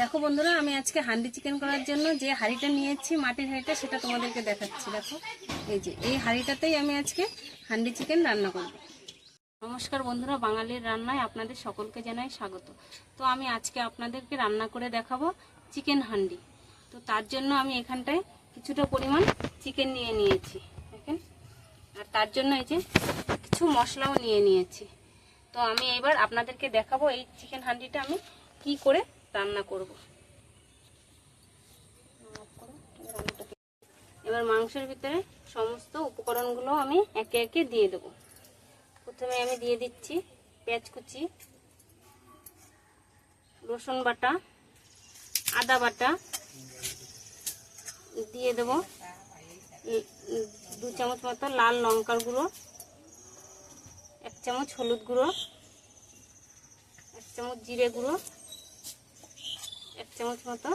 দেখো বন্ধুরা, আমি আজকে হান্ডি চিকেন করার জন্য যে হাঁড়িটা নিয়েছি, মাটির হাঁড়িটা, সেটা তোমাদেরকে দেখাচ্ছি। দেখো, এই যে, এই হাঁড়িটাতেই আমি আজকে হান্ডি চিকেন রান্না করব। নমস্কার বন্ধুরা, বাঙালির রান্নায় আপনাদের সকলকে জানাই স্বাগত। তো আমি আজকে আপনাদেরকে রান্না করে দেখাবো চিকেন হান্ডি। তো তার জন্য আমি এখানটায় কিছুটা পরিমাণ চিকেন নিয়ে নিয়েছি, দেখেন। আর তার জন্য এই যে কিছু মশলাও নিয়ে নিয়েছি। তো আমি এবার আপনাদেরকে দেখাবো এই চিকেন হান্ডিটা আমি কি করে রান্না করব। এবার মাংসের ভিতরে সমস্ত উপকরণগুলো আমি একে একে দিয়ে দেব। প্রথমে আমি দিয়ে দিচ্ছি পেঁয়াজ কুচি, রসুন বাটা, আদা বাটা, দিয়ে দেব দু চামচ মতো লাল লঙ্কার গুঁড়ো, এক চামচ হলুদ গুঁড়ো, এক চামচ জিরে গুঁড়ো এক চামচ মতো।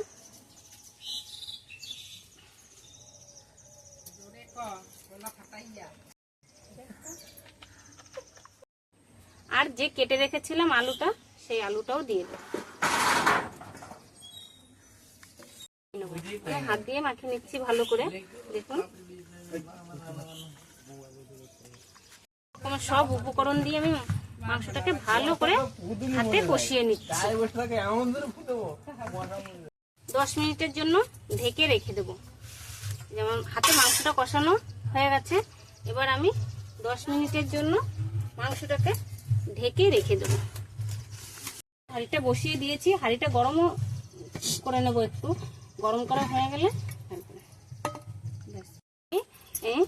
আর যে কেটে রেখেছিলাম আলুটা, সেই আলুটাও দিয়ে দেবো। হাত দিয়ে মাখিয়ে নিচ্ছি ভালো করে, দেখুন। সব উপকরণ দিয়ে আমি মাংসটাকে ভালো করে হাতে কষিয়ে নিচ্ছি। দশ মিনিটের জন্য ঢেকে রেখে দেবো। যেমন হাতে মাংসটা কষানো হয়ে গেছে, এবার আমি দশ মিনিটের জন্য মাংসটাকে ঢেকে রেখে দেবো। হাঁড়িটা বসিয়ে দিয়েছি, হাঁড়িটা গরমও করে নেব একটু। গরম করা হয়ে গেলে এই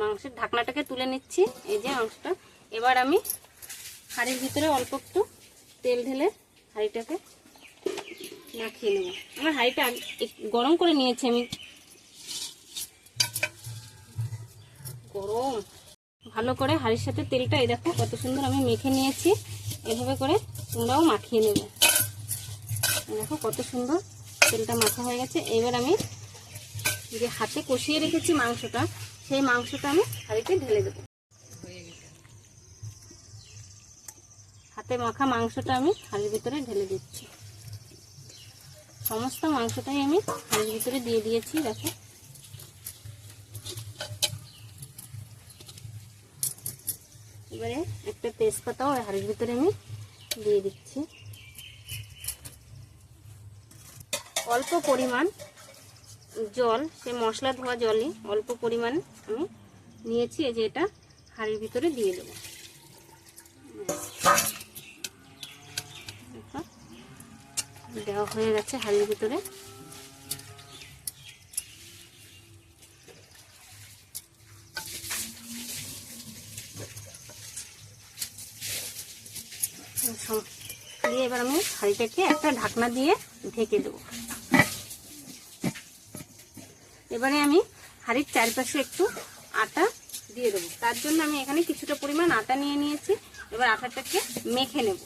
মাংসের ঢাকনাটাকে তুলে নিচ্ছি, এই যে মাংসটা। এবার আমি হাঁড়ির ভিতরে অল্প একটু তেল ঢেলে হাঁড়িটাকে মাখিয়ে নেব। আমার হাঁড়িটা গরম করে নিয়েছি আমি। গরম। ভালো করে হাঁড়ির সাথে তেলটা, এই দেখো কত সুন্দর আমি মেখে নিয়েছি। এভাবে করে তোমরাও মাখিয়ে নেবে। দেখো কত সুন্দর তেলটা মাখা হয়ে গেছে। এবার আমি যে হাতে কষিয়ে রেখেছি মাংসটা, সেই মাংসটা আমি হাঁড়িতে ঢেলে দেবো। হাতে মাখা মাংসটা আমি হাঁড়ির ভিতরে ঢেলে দিচ্ছি। সমস্ত মাংসটাই আমি হাঁড়ির ভিতরে দিয়ে দিয়েছি, দেখো। এবারে একটা তেজপাতাও ওই হাঁড়ির ভিতরে আমি দিয়ে দিচ্ছি। অল্প পরিমাণ জল, সে মশলা ধোয়া জলই, অল্প পরিমাণ আমি নিয়েছি, এই যে এটা হাঁড়ির ভিতরে দিয়ে দেবো দেখো, দেওয়া হয়ে গেছে হাঁড়ির ভিতরে। দিয়ে এবার আমি হাঁড়িটাকে একটা ঢাকনা দিয়ে ঢেকে দেবো। এবারে আমি হাঁড়ির চারপাশে একটু আটা দিয়ে দেবো। তার জন্য আমি এখানে কিছুটা পরিমাণ আটা নিয়ে নিয়েছি। এবার আটাটাকে মেখে নেব।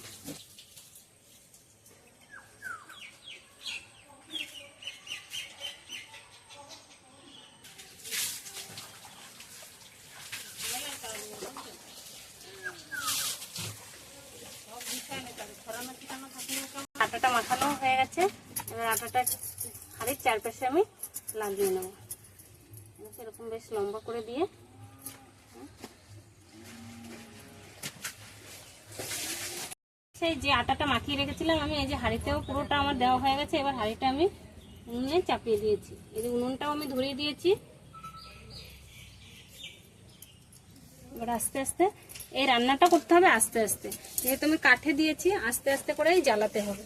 আটাটা মাখানো হয়ে গেছে। এবার আটাটা হাড়ির চারপাশে আমি লাগিয়ে নেব। এরকম বেশ লম্বা করে দিয়ে। সেই যে আটাটা মাখিয়ে রেখেছিলাম, আমি এই যে হাঁড়িতেও পুরোটা আমার দেওয়া হয়ে গেছে। এবার হাঁড়িটা আমি উনুনে চাপিয়ে দিয়েছি। এই যে উনুনটাও আমি ধরিয়ে দিয়েছি। এবার আস্তে আস্তে এই রান্নাটা করতে হবে আস্তে আস্তে। যেহেতু আমি কাঠে দিয়েছি, আস্তে আস্তে করেই জ্বালাতে হবে।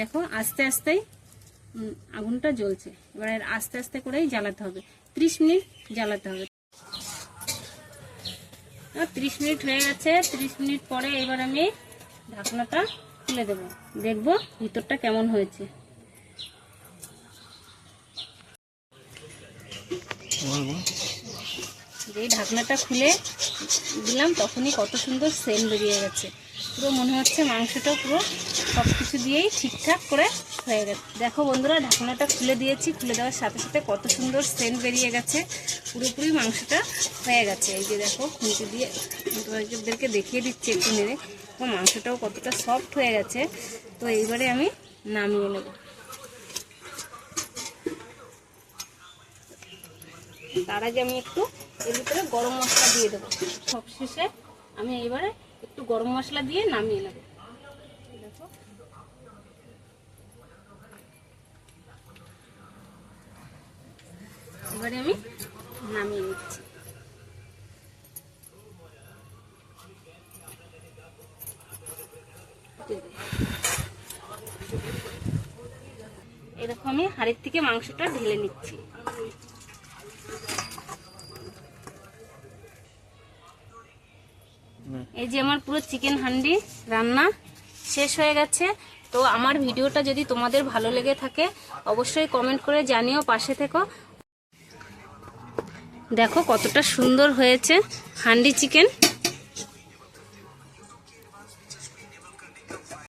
দেখো, আস্তে আস্তেই আগুনটা জ্বলছে। এবার আস্তে আস্তে করেই জ্বালাতে হবে। ত্রিশ মিনিট জ্বালাতে হবে। ত্রিশ মিনিট হয়ে গেছে। ত্রিশ মিনিট পরে এবার আমি ঢাকনাটা খুলে দেব। দেখব ভিতরটা কেমন হয়েছে। যেই ঢাকনাটা খুলে দিলাম, তখনই কত সুন্দর সেন বেরিয়ে গেছে। পুরো মনে হচ্ছে মাংসটা পুরো সব কিছু দিয়েই ঠিকঠাক করে হয়ে গেছে। দেখো বন্ধুরা, ঢাকনাটা খুলে দিয়েছি, খুলে দেওয়ার সাথে সাথে কত সুন্দর সেন্ট বেরিয়ে গেছে। পুরোপুরি মাংসটা হয়ে গেছে। এই যে দেখো খুঁটি দিয়ে তোমাদেরকে দেখিয়ে দিচ্ছি একটু নেড়ে। তো মাংসটাও কতটা সফট হয়ে গেছে। তো এইবারে আমি নামিয়ে নেব। তার আগে আমি একটু এর ভিতরে গরম মশলা দিয়ে দেবো। সবশেষে আমি এইবারে একটু গরম মশলা দিয়ে নামিয়ে নেব। দেখো। এবারে আমি নামিয়ে নিচ্ছি। এরকম আমি হাড়ির থেকে মাংসটা ঢেলে নিচ্ছি। এই যে আমার পুরো চিকেন হান্ডি রান্না শেষ হয়ে গেছে। তো আমার ভিডিওটা যদি তোমাদের ভালো লেগে থাকে অবশ্যই কমেন্ট করে জানিও পাশে থেকো। দেখো কতটা সুন্দর হয়েছে হান্ডি চিকেন।